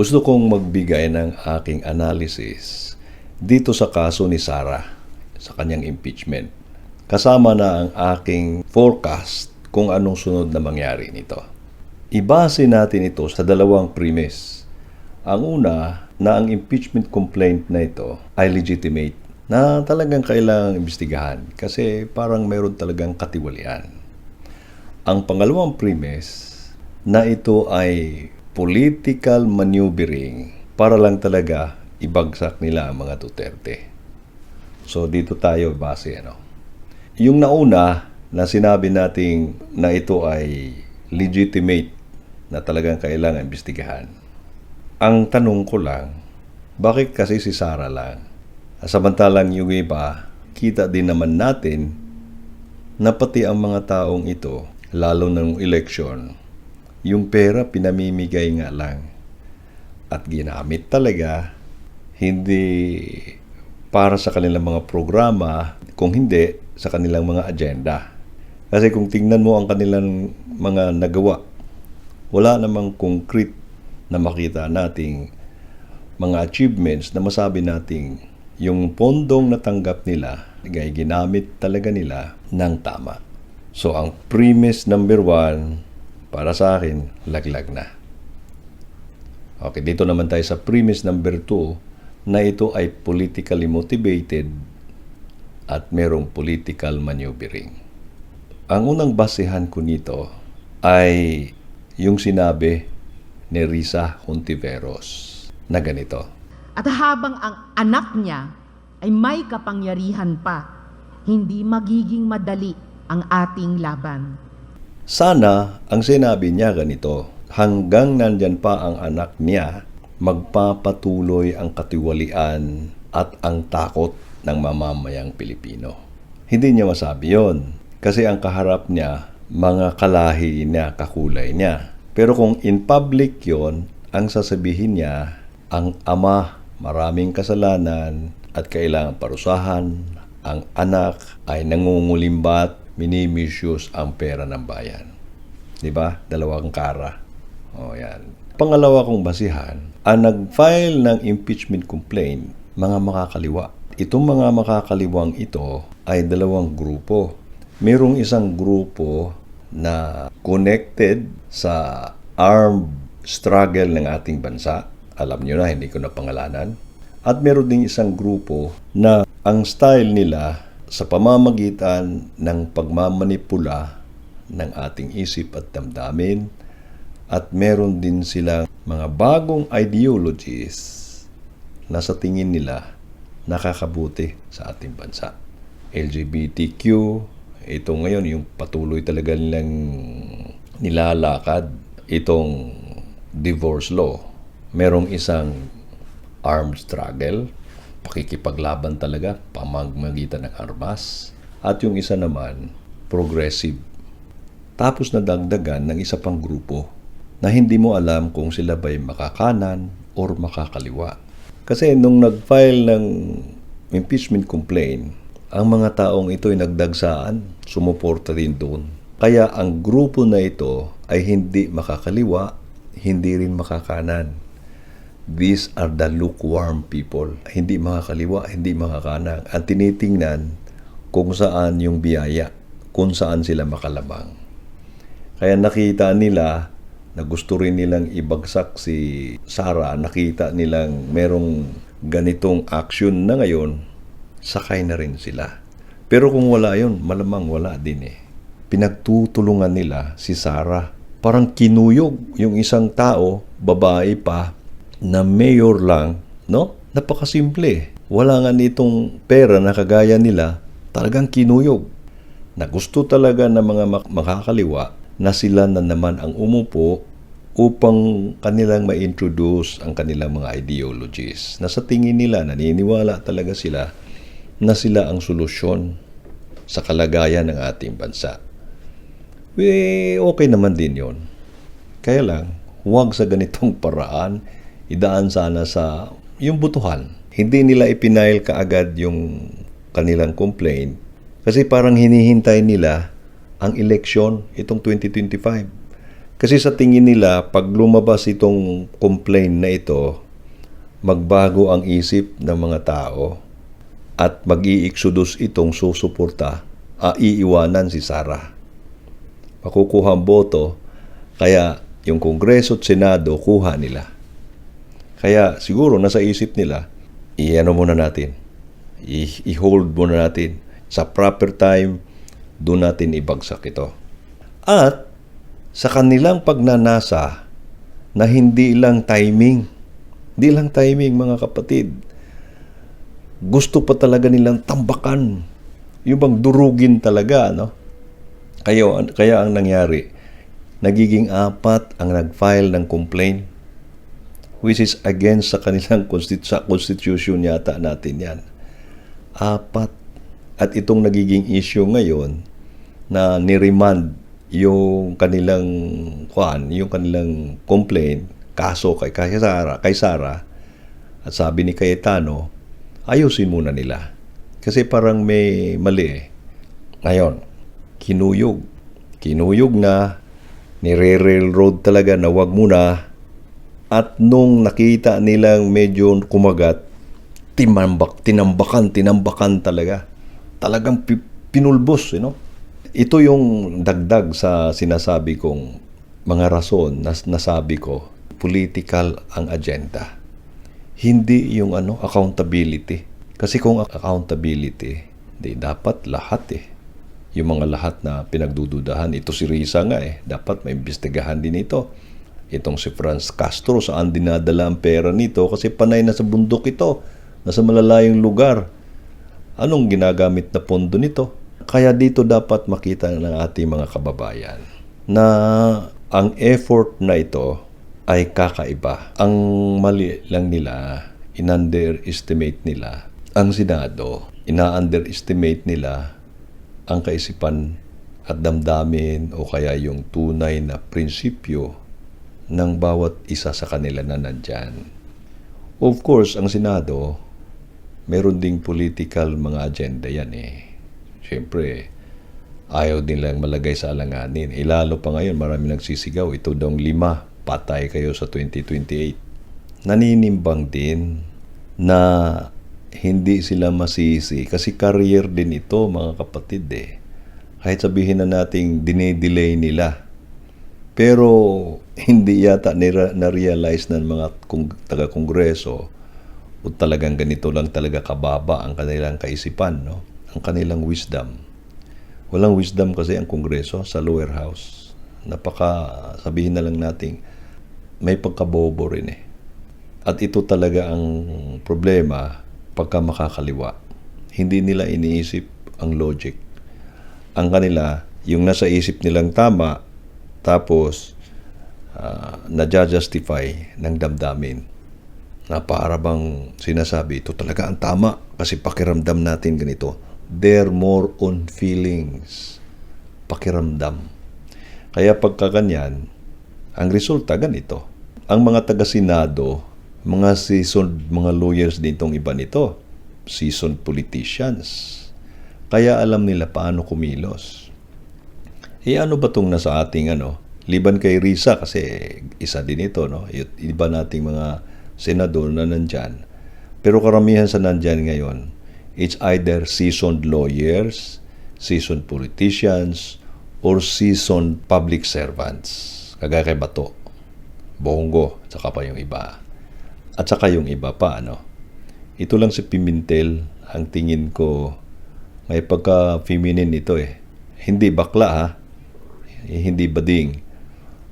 Gusto kong magbigay ng aking analysis dito sa kaso ni Sarah sa kanyang impeachment. Kasama na ang aking forecast kung anong sunod na mangyari nito. Ibase natin ito sa dalawang premise. Ang una, na ang impeachment complaint na ito ay legitimate na talagang kailangang imbestigahan kasi parang mayroon talagang katiwalian. Ang pangalawang premise na ito ay political maneuvering para lang talaga ibagsak nila ang mga Duterte. So dito tayo base ano. Yung nauna na sinabi nating na ito ay legitimate na talagang kailangan imbestigahan. Ang tanong ko lang, bakit kasi si Sara lang? Samantalang yung iba, kita din naman natin na pati ang mga taong ito, lalo ng eleksyon, yung pera pinamimigay nga lang. At ginamit talaga, hindi para sa kanilang mga programa, kung hindi sa kanilang mga agenda. Kasi kung tingnan mo ang kanilang mga nagawa, wala namang concrete na makita nating mga achievements na masabi nating yung pondong natanggap nila ay ginamit talaga nila ng tama. So ang premise number one para sa akin, laglag na. Okay, dito naman tayo sa premise number two na ito ay politically motivated at merong political maneuvering. Ang unang basehan ko nito ay yung sinabi ni Risa Hontiveros na ganito. At habang ang anak niya ay may kapangyarihan pa, hindi magiging madali ang ating laban. Sana ang sinabi niya ganito, hanggang nandyan pa ang anak niya, magpapatuloy ang katiwalian at ang takot ng mamamayang Pilipino. Hindi niya masabi yon kasi ang kaharap niya, mga kalahi niya, kakulay niya. Pero kung in public yon, ang sasabihin niya, ang ama maraming kasalanan at kailangan parusahan, ang anak ay nangungulimbat, minimisyos ang pera ng bayan. Di ba? Dalawang kara. O yan. Pangalawa kong basihan, ang nag-file ng impeachment complaint, mga makakaliwa. Itong mga makakaliwang ito ay dalawang grupo. Merong isang grupo na connected sa armed struggle ng ating bansa. Alam nyo na, hindi ko na pangalanan. At meron ding isang grupo na ang style nila sa pamamagitan ng pagmamanipula ng ating isip at damdamin at meron din silang mga bagong ideologies na sa tingin nila nakakabuti sa ating bansa. LGBTQ, ito ngayon yung patuloy talaga nilang nilalakad itong divorce law. Merong isang armed struggle, pakikipaglaban talaga, pamamagitan ng armas. At yung isa naman, progressive. Tapos nadagdagan ng isa pang grupo na hindi mo alam kung sila ba'y makakanan or makakaliwa. Kasi nung nag-file ng impeachment complaint, ang mga taong ito ay nagdagsaan, sumuporta rin doon. Kaya ang grupo na ito ay hindi makakaliwa, hindi rin makakanan. These are the lukewarm people. Hindi makakaliwa, hindi makakanan. Ang tinitingnan kung saan yung biyaya, kung saan sila makalabang. Kaya nakita nila na gusto rin nilang ibagsak si Sara, nakita nilang merong ganitong action na ngayon, sakay na rin sila. Pero kung wala yon malamang wala din eh. Pinagtutulungan nila si Sara. Parang kinuyog yung isang tao, babae pa, na mayor lang, no? Napakasimple. Wala nga nitong pera na kagaya nila, talagang kinuyog. Na gusto talaga ng mga makakaliwa na sila na naman ang umupo upang kanilang ma-introduce ang kanilang mga ideologies. Na sa tingin nila, naniniwala talaga sila na sila ang solusyon sa kalagayan ng ating bansa. We, okay naman din yon. Kaya lang, huwag sa ganitong paraan, idaan sana sa yung butuhan. Hindi nila ipinail kaagad yung kanilang complaint kasi parang hinihintay nila ang eleksyon itong 2025. Kasi sa tingin nila, pag lumabas itong complaint na ito, magbago ang isip ng mga tao at mag-iiksodus itong susuporta, ah, iiwanan si Sara. Makukuha ang boto, kaya yung Kongreso at Senado kuha nila. Kaya siguro nasa isip nila, i-ano muna natin, i-hold muna natin. Sa proper time, doon natin ibagsak ito. At sa kanilang pagnanasa na hindi lang timing, hindi lang timing mga kapatid, gusto pa talaga nilang tambakan. Yung bang durugin talaga, no? Kaya, kaya ang nangyari, nagiging apat ang nag-file ng complaint which is against sa kanilang constit- sa constitution yata natin yan. Apat. At itong nagiging issue ngayon na niremand yung kanilang kwan, yung kanilang complaint, kaso kay, kay Sara, kay Sara, at sabi ni Cayetano, ayusin muna nila. Kasi parang may mali eh. Ngayon, kinuyog. Kinuyog na, nire-railroad talaga na wag muna. At nung nakita nilang medyo kumagat, tinambak, tinambakan, tinambakan talaga. Talagang pi- pinulbos, you know? Ito yung dagdag sa sinasabi kong mga rason na nasabi ko, political ang agenda. Hindi yung ano, accountability. Kasi kung accountability, di dapat lahat eh. Yung mga lahat na pinagdududahan, ito si Risa nga eh, dapat maimbestigahan din ito. Itong si Franz Castro, saan dinadala ang pera nito? Kasi panay na sa bundok ito, nasa malalayong lugar. Anong ginagamit na pondo nito? Kaya dito dapat makita ng ating mga kababayan na ang effort na ito ay kakaiba. Ang mali lang nila, in-underestimate nila ang Senado, ina-underestimate nila ang kaisipan at damdamin o kaya yung tunay na prinsipyo ng bawat isa sa kanila na nandyan. Of course, ang Senado, meron ding political mga agenda yan eh. Siyempre, ayaw din lang malagay sa alanganin. Ilalo pa ngayon, marami nagsisigaw. Ito daw lima, patay kayo sa 2028. Naninimbang din na hindi sila masisi kasi career din ito mga kapatid eh. Kahit sabihin na nating dinedelay nila. Pero hindi yata na-realize ng mga kung, taga-kongreso o talagang ganito lang talaga kababa ang kanilang kaisipan, no? ang kanilang wisdom. Walang wisdom kasi ang kongreso sa lower house. Napaka, sabihin na lang nating, may pagkabobo rin eh. At ito talaga ang problema pagka makakaliwa. Hindi nila iniisip ang logic. Ang kanila, yung nasa isip nilang tama, tapos uh, na-justify ng damdamin. Na para bang sinasabi, ito talaga ang tama kasi pakiramdam natin ganito. They're more on feelings. Pakiramdam. Kaya pagka ganyan, ang resulta ganito. Ang mga taga-senado, mga seasoned mga lawyers ditong iba nito, seasoned politicians. Kaya alam nila paano kumilos. Eh ano ba tong nasa ating ano? Liban kay Risa kasi isa din ito, no? Iba nating mga senador na nandyan. Pero karamihan sa nandyan ngayon, it's either seasoned lawyers, seasoned politicians, or seasoned public servants. Kagaya kay Bato, Bongo, saka pa yung iba. At saka yung iba pa, ano. Ito lang si Pimentel, ang tingin ko, may pagka-feminine ito eh. Hindi bakla ha, hindi bading.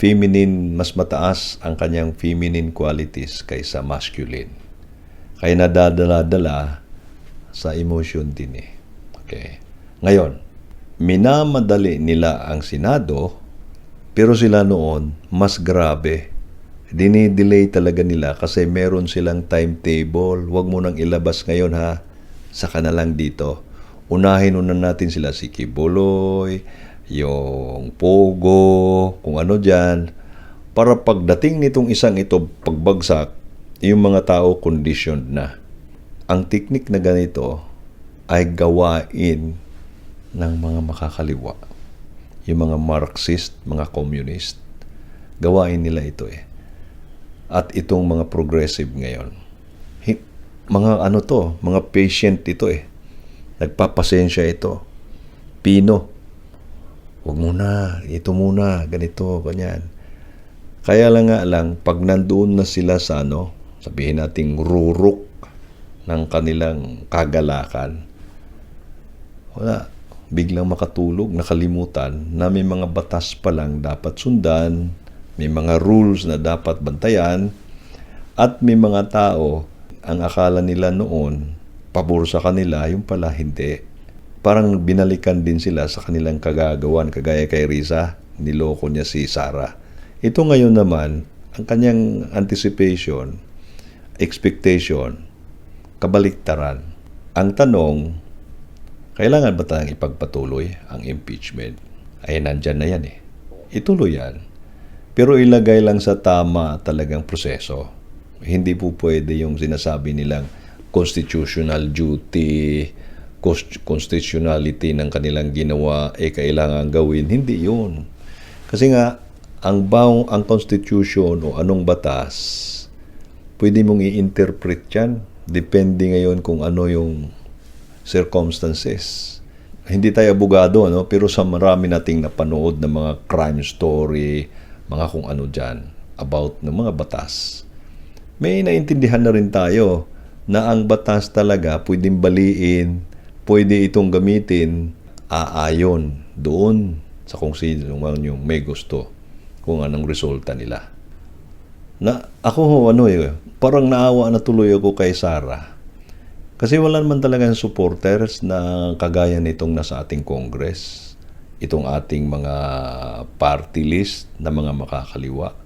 Feminine, mas mataas ang kanyang feminine qualities kaysa masculine. Kaya nadadala-dala sa emotion din eh. Okay. Ngayon, minamadali nila ang Senado, pero sila noon, mas grabe. Dinidelay talaga nila kasi meron silang timetable. Huwag mo nang ilabas ngayon ha. Saka na lang dito. Unahin una natin sila si Kibuloy, yung Pogo, kung ano dyan. Para pagdating nitong isang ito, pagbagsak, yung mga tao conditioned na. Ang teknik na ganito ay gawain ng mga makakaliwa. Yung mga Marxist, mga communist. gawain nila ito eh. At itong mga progressive ngayon, mga ano to, mga patient ito eh. Nagpapasensya ito. Pino. Huwag muna, ito muna, ganito, ganyan. Kaya lang nga lang, pag nandoon na sila sa ano, sabihin nating rurok ng kanilang kagalakan, wala, biglang makatulog, nakalimutan na may mga batas pa lang dapat sundan, may mga rules na dapat bantayan, at may mga tao, ang akala nila noon, pabor sa kanila, yung pala hindi. Parang binalikan din sila sa kanilang kagagawan, kagaya kay Risa, niloko niya si Sarah. Ito ngayon naman, ang kanyang anticipation, expectation, kabaliktaran. Ang tanong, kailangan ba tayong ipagpatuloy ang impeachment? Ay, nandyan na yan eh. Ituloy yan. Pero ilagay lang sa tama talagang proseso. Hindi po pwede yung sinasabi nilang constitutional duty, constitutionality ng kanilang ginawa, eh kailangan gawin. Hindi yun. Kasi nga, ang baong, ang constitution o anong batas, pwede mong i-interpret yan. Depende ngayon kung ano yung circumstances. Hindi tayo abogado, ano? pero sa marami nating napanood ng mga crime story, mga kung ano dyan, about ng mga batas. May naintindihan na rin tayo na ang batas talaga pwedeng baliin, pwede itong gamitin aayon doon sa kung sino man may gusto, kung anong resulta nila. Na ako ano eh, parang naawa na tuloy ako kay Sarah. Kasi wala naman talagang supporters na kagaya nitong nasa ating Congress. Itong ating mga party list na mga makakaliwa.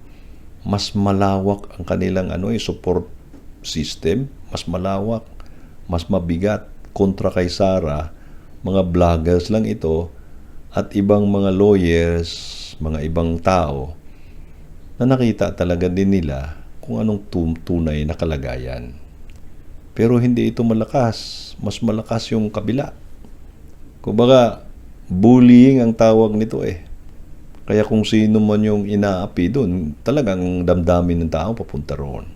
Mas malawak ang kanilang ano, eh, support system. Mas malawak. Mas mabigat kontra kay Sara. Mga vloggers lang ito at ibang mga lawyers, mga ibang tao na nakita talaga din nila kung anong tunay na kalagayan. Pero hindi ito malakas. Mas malakas yung kabila. Kumbaga, bullying ang tawag nito eh. Kaya kung sino man yung inaapi doon, talagang damdamin ng tao papunta roon.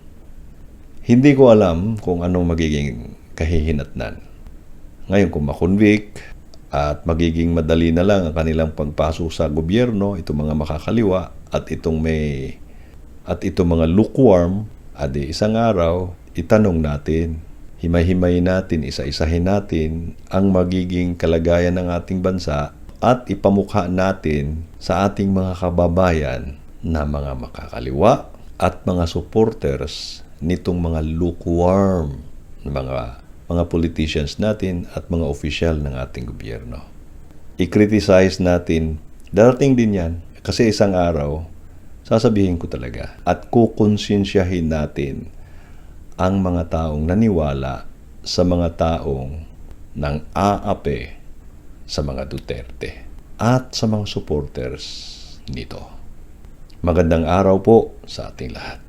Hindi ko alam kung anong magiging kahihinatnan. Ngayon kung makonvict at magiging madali na lang ang kanilang pagpasok sa gobyerno, itong mga makakaliwa at itong may at itong mga lukewarm, adi isang araw, itanong natin, himay-himay natin, isa-isahin natin ang magiging kalagayan ng ating bansa at ipamukha natin sa ating mga kababayan na mga makakaliwa at mga supporters nitong mga lukewarm na mga mga politicians natin at mga opisyal ng ating gobyerno. I-criticize natin, darating din yan kasi isang araw, sasabihin ko talaga at kukonsensyahin natin ang mga taong naniwala sa mga taong nang aape sa mga Duterte at sa mga supporters nito. Magandang araw po sa ating lahat.